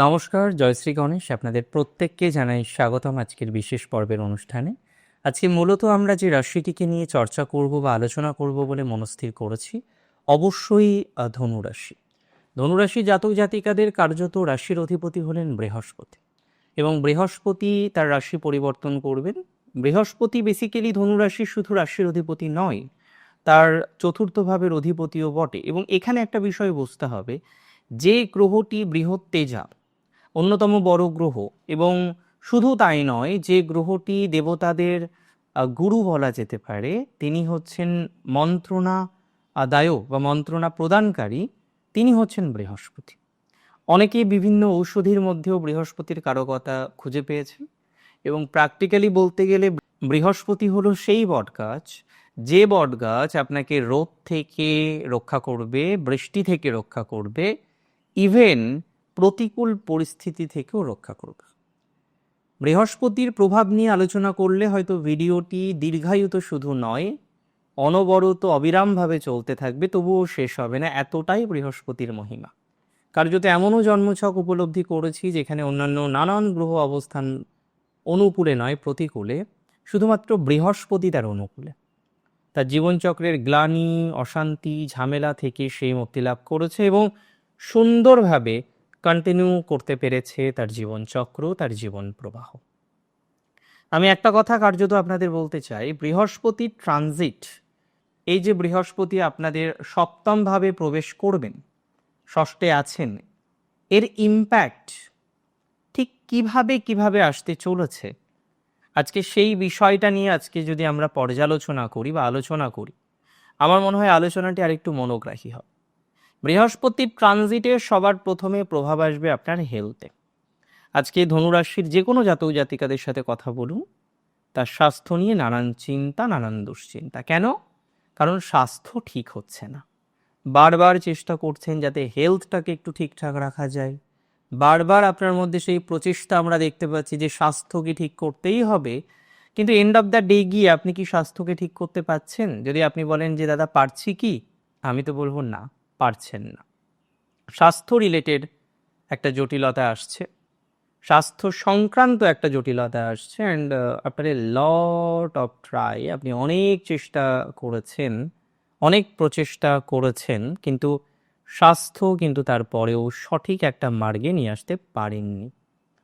নমস্কার জয়শ্রী গণেশ। আপনাদের প্রত্যেককে জানাই স্বাগতম আজকের বিশেষ পর্বের অনুষ্ঠানে। আজকে মূলত আমরা যে রাশিটিকে নিয়ে চর্চা করব বা আলোচনা করব বলে মনস্থির করেছি, অবশ্যই ধনুরাশি। ধনুরাশি জাতক জাতিকাদের কার্যত রাশির অধিপতি হলেন বৃহস্পতি। এবং বৃহস্পতি তার রাশি পরিবর্তন করবেন। বৃহস্পতি বেসিক্যালি ধনুরাশি শুধু রাশির অধিপতি নয়, তার চতুর্থ ভাবের অধিপতিও বটে। এবং এখানে একটা বিষয় বুঝতে হবে, যে গ্রহটি বৃহৎ তেজা অন্যতম বড় গ্রহ। এবং শুধু তাই নয়, যে গ্রহটি দেবতাদের গুরু বলা যেতে পারে, তিনি হচ্ছেন মন্ত্রণা আদায়ক বা মন্ত্রণা প্রদানকারী, তিনি হচ্ছেন বৃহস্পতি। অনেকেই বিভিন্ন ঔষধির মধ্যেও বৃহস্পতির কারকতা খুঁজে পেয়েছেন। এবং প্র্যাকটিক্যালি বলতে গেলে বৃহস্পতি হলো সেই বটগাছ, যে বটগাছ আপনাকে রোদ থেকে রক্ষা করবে, বৃষ্টি থেকে রক্ষা করবে ইভেন প্রতিকূল পরিস্থিতি থেকেও রক্ষা করবে বৃহস্পতির প্রভাব নিয়ে আলোচনা করলে হয়তো ভিডিওটি দীর্ঘায়িত শুধু নয়, অনবরত অবিরামভাবে চলতে থাকবে, তবুও শেষ হবে না, এতটাই বৃহস্পতির মহিমা। কার্যত এমনও জন্মছক উপলব্ধি করেছি যেখানে অন্যান্য নানান গ্রহ অবস্থান অনুকূলে নয়, প্রতিকূলে, শুধুমাত্র বৃহস্পতি তার অনুকূলে। তার জীবনচক্রের গ্লানি, অশান্তি, ঝামেলা থেকে সেই মুক্তি লাভ করেছে এবং সুন্দরভাবে কন্টিনিউ করতে পেরেছে তার জীবনচক্র তার জীবন প্রবাহ। আমি একটা কথা কার্যত আপনাদের বলতে চাই, বৃহস্পতি ট্রানজিট এই যে বৃহস্পতি আপনাদের সপ্তমভাবে প্রবেশ করবেন, ষষ্ঠে আছেন, এর ইম্প্যাক্ট ঠিক কীভাবে কীভাবে আসতে চলেছে? আজকে সেই বিষয়টা নিয়ে আজকে যদি আমরা পর্যালোচনা করি বা আলোচনা করি, আমার মনে হয় আলোচনাটি আরেকটু মনোগ্রাহী হবে। বৃহস্পতির ট্রানজিটে সবার প্রথমে প্রভাব আসবে আপনার হেলথে আজকে ধনুরাশির যে কোনো জাতক জাতিকাদের সাথে কথা বলুন। তার স্বাস্থ্য নিয়ে নানান চিন্তা, নানান দুশ্চিন্তা। কেন? কারণ স্বাস্থ্য ঠিক হচ্ছে না। বারবার চেষ্টা করছেন যাতে হেলথটাকে একটু ঠিকঠাক রাখা যায়। বারবার আপনার মধ্যে সেই প্রচেষ্টা আমরা দেখতে পাচ্ছি যে স্বাস্থ্যকে ঠিক করতেই হবে। কিন্তু এন্ড অফ দ্য ডে গিয়ে আপনি কি স্বাস্থ্যকে ঠিক করতে পারছেন? যদি আপনি বলেন যে, দাদা, পারছি কি? আমি তো বলব না। পারছেন না। স্বাস্থ্য রিলেটেড একটা জটিলতা আসছে। স্বাস্থ্য সংক্রান্ত একটা জটিলতা আসছে অ্যান্ড আপনার লট অফ ট্রাই আপনি অনেক চেষ্টা করেছেন, অনেক প্রচেষ্টা করেছেন, কিন্তু স্বাস্থ্য কিন্তু তারপরেও সঠিক একটা মার্গে নিয়ে আসতে পারেননি।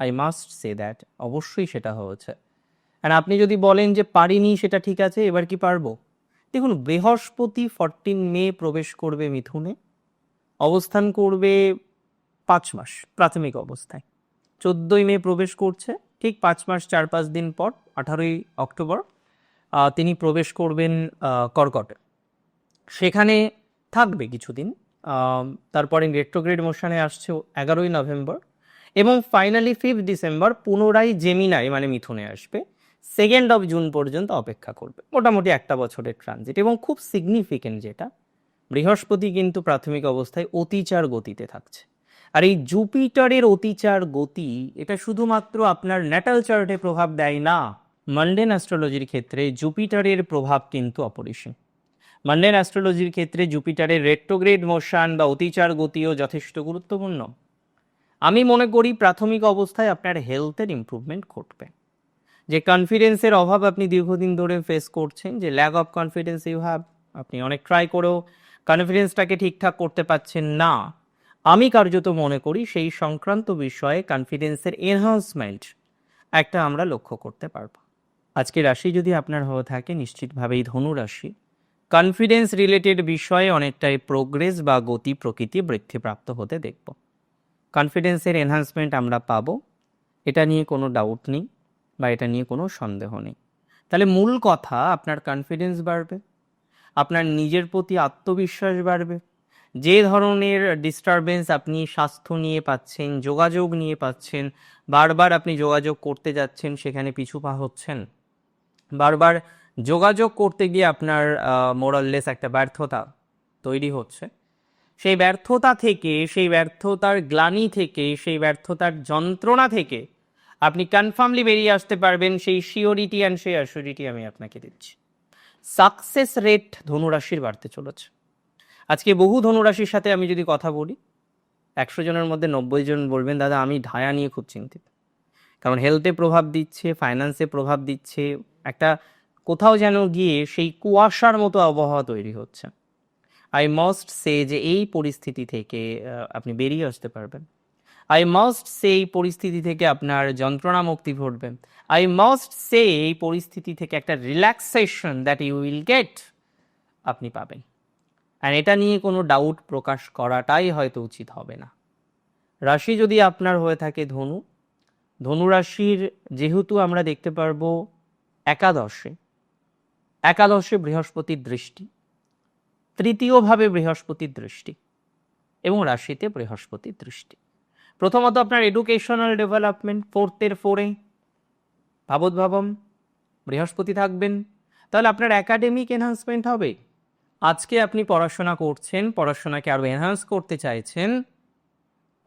আই মাস্ট সে দ্যাট অবশ্যই সেটা হয়েছে। অ্যান্ড আপনি যদি বলেন যে পারিনি সেটা ঠিক আছে, এবার কি পারব? দেখুন, বৃহস্পতি ফরটিন মে প্রবেশ করবে মিথুনে, অবস্থান করবে পাঁচ মাস, প্রাথমিক অবস্থায়। চোদ্দোই মে প্রবেশ করছে, ঠিক পাঁচ মাস, চার পাঁচ দিন পর, আঠারোই অক্টোবর তিনি প্রবেশ করবেন কর্কটে। সেখানে থাকবে কিছুদিন তারপরে রেট্রোগ্রেড মোশনে আসছে এগারোই নভেম্বর এবং ফাইনালি ফিফথ ডিসেম্বর পুনরায় জেমিনাই মানে মিথুনে আসবে। সেকেন্ড অফ জুন পর্যন্ত অপেক্ষা করবে। মোটামুটি একটা বছরের ট্রানজিট এবং খুব সিগনিফিকেন্ট যেটা, বৃহস্পতি কিন্তু প্রাথমিক অবস্থায় অতিচার গতিতে থাকছে। আর এই জুপিটারের অতিচার গতি, এটা শুধুমাত্র আপনার ন্যাটাল চার্টে প্রভাব দেয় না মান্ডেন অ্যাস্ট্রোলজির ক্ষেত্রে জুপিটারের প্রভাব কিন্তু অপরিসীম। মান্ডেন অ্যাস্ট্রোলজির ক্ষেত্রে জুপিটারের রেট্রোগ্রেড মোশন বা অতিচার গতিও যথেষ্ট গুরুত্বপূর্ণ। আমি মনে করি প্রাথমিক অবস্থায় আপনার হেলথের ইমপ্রুভমেন্ট ঘটবে। যে কনফিডেন্সের অভাব আপনি দীর্ঘদিন ধরে ফেস করছেন, যে lack of confidence you have আপনি অনেক ট্রাই করেও কনফিডেন্সটাকে ঠিকঠাক করতে পারছেন না। আমি কার্যত মনে করি সেই সংক্রান্ত বিষয়ে কনফিডেন্সের এনহান্সমেন্ট একটা আমরা লক্ষ্য করতে পারব। আজকে রাশি যদি আপনার হয়ে থাকে, নিশ্চিতভাবেই ধনু রাশি কনফিডেন্স রিলেটেড বিষয়ে অনেকটাই প্রোগ্রেস বা গতি প্রকৃতি বৃদ্ধিপ্রাপ্ত হতে দেখব। কনফিডেন্সের এনহান্সমেন্ট আমরা পাবো, এটা নিয়ে কোনো ডাউট নেই। বা এটা নিয়ে কোনো সন্দেহ নেই। তাহলে মূল কথা, আপনার কনফিডেন্স বাড়বে, আপনার নিজের প্রতি আত্মবিশ্বাস বাড়বে, যে ধরনের ডিস্টারবেন্স আপনি স্বাস্থ্য নিয়ে পাচ্ছেন, যোগাযোগ নিয়ে পাচ্ছেন, বারবার আপনি যোগাযোগ করতে যাচ্ছেন, সেখানে পিছু পা হচ্ছেন, বারবার যোগাযোগ করতে গিয়ে আপনার মোরাললেস একটা ব্যর্থতা তৈরি হচ্ছে। সেই ব্যর্থতা থেকে, সেই ব্যর্থতার গ্লানি থেকে, সেই ব্যর্থতার যন্ত্রণা থেকে আপনি কনফার্মলি বেরিয়ে আসতে পারবেন, সেই শিওরিটি অ্যান্ড সেই অ্যাসিওরিটি আমি আপনাকে দিচ্ছি। সাকসেস রেট ধনুরাশির বাড়তে চলেছে। আজকে বহু ধনুরাশির সাথে আমি যদি কথা বলি, একশো জনের মধ্যে নব্বই জন বলবেন, দাদা, আমি ঢায়া নিয়ে খুব চিন্তিত। কারণ হেলথে প্রভাব দিচ্ছে ফাইন্যান্সে প্রভাব দিচ্ছে, একটা কোথাও যেন গিয়ে সেই কুয়াশার মতো আবহাওয়া তৈরি হচ্ছে। আই মাস্ট সে যে এই পরিস্থিতি থেকে আপনি বেরিয়ে আসতে পারবেন। আই মাস্ট সে এই পরিস্থিতি থেকে আপনার যন্ত্রণা মুক্তি ঘটবে। আই মাস্ট সে এই পরিস্থিতি থেকে একটা relaxation that you will get আপনি পাবেন। আর এটা নিয়ে কোনো ডাউট প্রকাশ করাটাই হয়তো উচিত হবে না। রাশি যদি আপনার হয়ে থাকে ধনু ধনু রাশির যেহেতু আমরা দেখতে পারব একাদশে একাদশে বৃহস্পতির দৃষ্টি, তৃতীয়ভাবে বৃহস্পতির দৃষ্টি এবং রাশিতে বৃহস্পতির দৃষ্টি। প্রথমত আপনার এডুকেশনাল ডেভেলপমেন্ট ফোর্থের ফোরে ভাবম, বৃহস্পতি থাকবেন। তাহলে আপনার একাডেমিক এনহান্সমেন্ট হবে। আজকে আপনি পড়াশোনা করছেন, পড়াশোনাকে আরও এনহান্স করতে চাইছেন।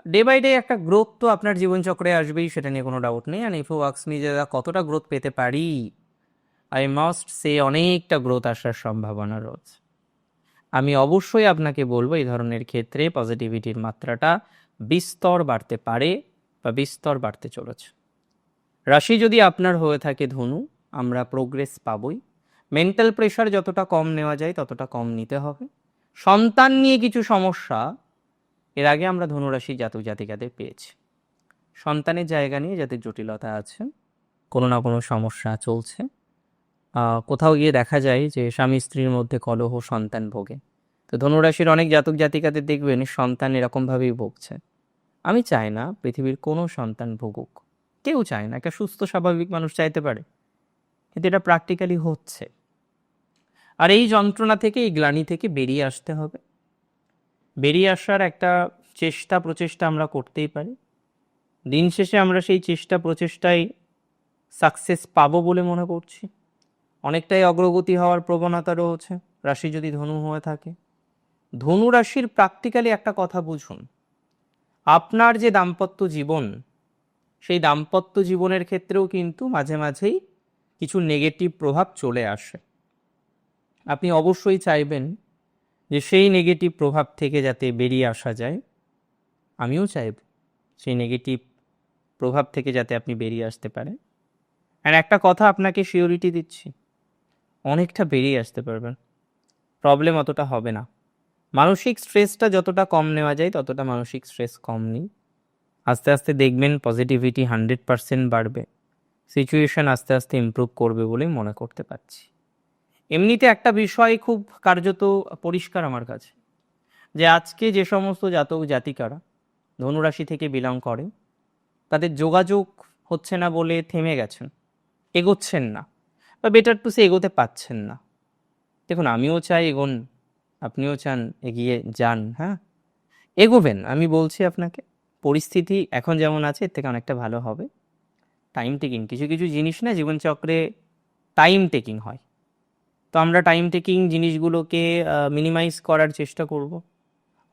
ডে বাই ডে একটা গ্রোথ তো আপনার জীবনচক্রে আসবেই, সেটা নিয়ে কোনো ডাউট নেই। আর ইফ ওয়ার্কস যে কতটা গ্রোথ পেতে পারি? আই মাস্ট সে অনেকটা গ্রোথ আসার সম্ভাবনা রয়েছে। আমি অবশ্যই আপনাকে বলব এই ধরনের ক্ষেত্রে পজিটিভিটির মাত্রাটা বিস্তর বাড়তে পারে বা বিস্তর বাড়তে চলেছে। রাশি যদি আপনার হয়ে থাকে ধনু, আমরা প্রোগ্রেস পাবই। মেন্টাল প্রেশার যতটা কম নেওয়া যায়, ততটা কম নিতে হবে। সন্তান নিয়ে কিছু সমস্যা, এর আগে আমরা ধনুরাশি জাতক জাতিকাদের পেয়েছি। সন্তানের জায়গা নিয়ে যাদের জটিলতা আছে, কোনো না কোনো সমস্যা চলছে। কোথাও গিয়ে দেখা যায় যে স্বামী স্ত্রীর মধ্যে কলহ সন্তান ভোগে। তো ধনুরাশির অনেক জাতক জাতিকাদের দেখবেন সন্তান এরকমভাবেই ভুগছে। আমি চাই না পৃথিবীর কোনো সন্তান ভুগুক। কেউ চায় না, একটা সুস্থ, স্বাভাবিক মানুষ চাইতে পারে। কিন্তু এটা প্র্যাকটিক্যালি হচ্ছে। আর এই যন্ত্রণা থেকে, এই গ্লানি থেকে বেরিয়ে আসতে হবে। বেরিয়ে আসার একটা চেষ্টা, প্রচেষ্টা আমরা করতেই পারি। দিন শেষে আমরা সেই চেষ্টা, প্রচেষ্টায় সাকসেস পাবো বলে মনে করছি। অনেকটাই অগ্রগতি হওয়ার প্রবণতা রয়েছে। রাশি যদি ধনু হয়ে থাকে। ধনু রাশির প্র্যাকটিক্যালি একটা কথা বুঝুন। আপনার যে দাম্পত্য জীবন, সেই দাম্পত্য জীবনের ক্ষেত্রেও কিন্তু মাঝে মাঝেই কিছু নেগেটিভ প্রভাব চলে আসে। আপনি অবশ্যই চাইবেন যে সেই নেগেটিভ প্রভাব থেকে যাতে বেরিয়ে আসা যায়। আমিও চাইব সেই নেগেটিভ প্রভাব থেকে যাতে আপনি বেরিয়ে আসতে পারেন। আর একটা কথা আপনাকে শিওরিটি দিচ্ছি, অনেকটা বেরিয়ে আসতে পারবেন। প্রবলেম অতটা হবে না। মানসিক স্ট্রেসটা যতটা কম নেওয়া যায়, ততটা মানসিক স্ট্রেস কম নেই। আস্তে আস্তে দেখবেন পজিটিভিটি হান্ড্রেড পারসেন্ট বাড়বে। সিচুয়েশন আস্তে আস্তে ইমপ্রুভ করবে বলেই মনে করতে পারছি। এমনিতে একটা বিষয় খুব কার্যত পরিষ্কার আমার কাছে, যে আজকে যে সমস্ত জাতক জাতিকারা ধনুরাশি থেকে বিলং করে, তাদের যোগাযোগ হচ্ছে না বলে থেমে গেছেন, এগোচ্ছেন না, বা বেটার টু সে এগোতে পাচ্ছেন না। দেখুন, আমিও চাই এগোন আপনিও চান, এগিয়ে যান হ্যাঁ? এগোবেন, আমি বলছি আপনাকে। পরিস্থিতি এখন যেমন আছে, এর থেকে অনেকটা ভালো হবে। টাইম টেকিং কিছু কিছু জিনিস না, জীবনচক্রে টাইম টেকিং হয়। তো আমরা টাইম টেকিং জিনিসগুলোকে মিনিমাইজ করার চেষ্টা করব।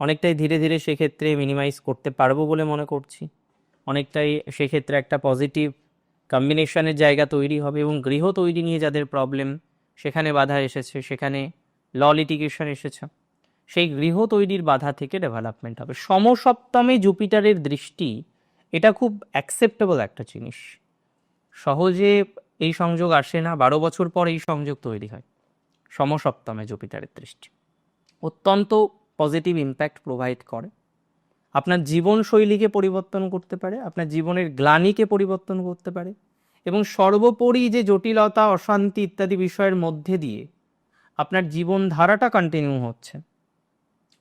অনেকটাই ধীরে ধীরে সেক্ষেত্রে মিনিমাইজ করতে পারব বলে মনে করছি। অনেকটাই সেক্ষেত্রে একটা পজিটিভ কম্বিনেশনের জায়গা তৈরি হবে এবং গৃহ তৈরি নিয়ে যাদের প্রবলেম সেখানে বাধা এসেছে, সেখানে ল লিটিগেশন এসেছে। সেই গৃহ তৈরির বাধা থেকে ডেভেলপমেন্ট হবে। সমসপ্তমে জুপিটারের দৃষ্টি, এটা খুব অ্যাকসেপ্টেবল একটা জিনিস। সহজে এই সংযোগ আসে না, বারো বছর পর এই সংযোগ তৈরি হয়, সমসপ্তমে জুপিটারের দৃষ্টি। অত্যন্ত পজিটিভ ইম্প্যাক্ট প্রোভাইড করে। আপনার জীবনশৈলীকে পরিবর্তন করতে পারে, আপনার জীবনের গ্লানিকে পরিবর্তন করতে পারে এবং সর্বোপরি যে জটিলতা, অশান্তি ইত্যাদি বিষয়ের মধ্যে দিয়ে আপনার জীবনধারাটা কন্টিনিউ হচ্ছে।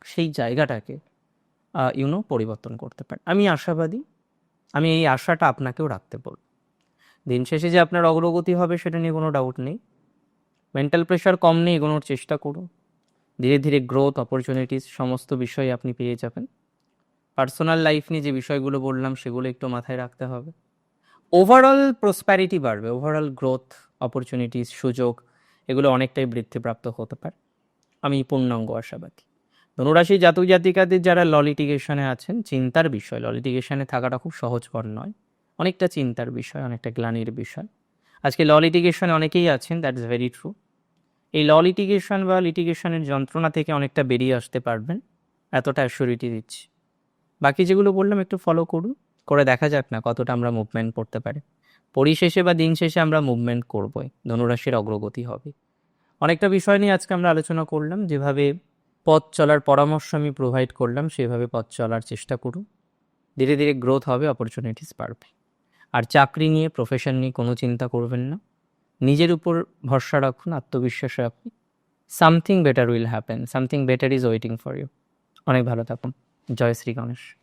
সেই জায়গাটাকে ইউনো পরিবর্তন করতে পারেন। আমি আশাবাদী, আমি এই আশাটা আপনাকেও রাখতে বলব। দিন শেষে যে আপনার অগ্রগতি হবে সেটা নিয়ে কোনো ডাউট নেই। মেন্টাল প্রেশার কম নেই, এগোনোর চেষ্টা করুন। ধীরে ধীরে গ্রোথ অপরচুনিটিস সমস্ত বিষয় আপনি পেয়ে যাবেন। পার্সোনাল লাইফ নিয়ে যে বিষয়গুলো বললাম, সেগুলো একটু মাথায় রাখতে হবে। ওভারঅল প্রসপ্যারিটি বাড়বে ওভারঅল গ্রোথ অপরচুনিটিস সুযোগ এগুলো অনেকটাই বৃদ্ধিপ্রাপ্ত হতে পারে। আমি পূর্ণাঙ্গ আশাবাদী। ধনুরাশি জাতক জাতিকাদের যারা ললিটিগেশনে আছেন, চিন্তার বিষয়। ললিটিগেশনে থাকাটা খুব সহজকর নয়। অনেকটা চিন্তার বিষয়, অনেকটা গ্লানির বিষয়। আজকে ল অনেকেই আছেন দ্যাট ইজ ভেরি ট্রু এই ল বা লিটিগেশনের যন্ত্রণা থেকে অনেকটা বেরিয়ে আসতে পারবেন। এতটা অ্যাসিউরিটি দিচ্ছি। বাকি যেগুলো বললাম, একটু ফলো করুন। করে দেখা যাক না কতটা আমরা মুভমেন্ট করতে পারি। পরিশেষে বা দিন শেষে আমরা মুভমেন্ট করবই, ধনুরাশির অগ্রগতি হবে। অনেকটা বিষয় নিয়ে আজকে আমরা আলোচনা করলাম, যেভাবে পথ চলার পরামর্শ আমি প্রোভাইড করলাম, সেভাবে পথ চলার চেষ্টা করুন। ধীরে ধীরে গ্রোথ হবে অপরচুনিটিস বাড়বে। আর চাকরি নিয়ে প্রফেশন নিয়ে কোনো চিন্তা করবেন না। নিজের উপর ভরসা রাখুন, আত্মবিশ্বাস রাখুন something better will happen something better is waiting for you অনেক ভালো থাকুন। জয় শ্রী গণেশ।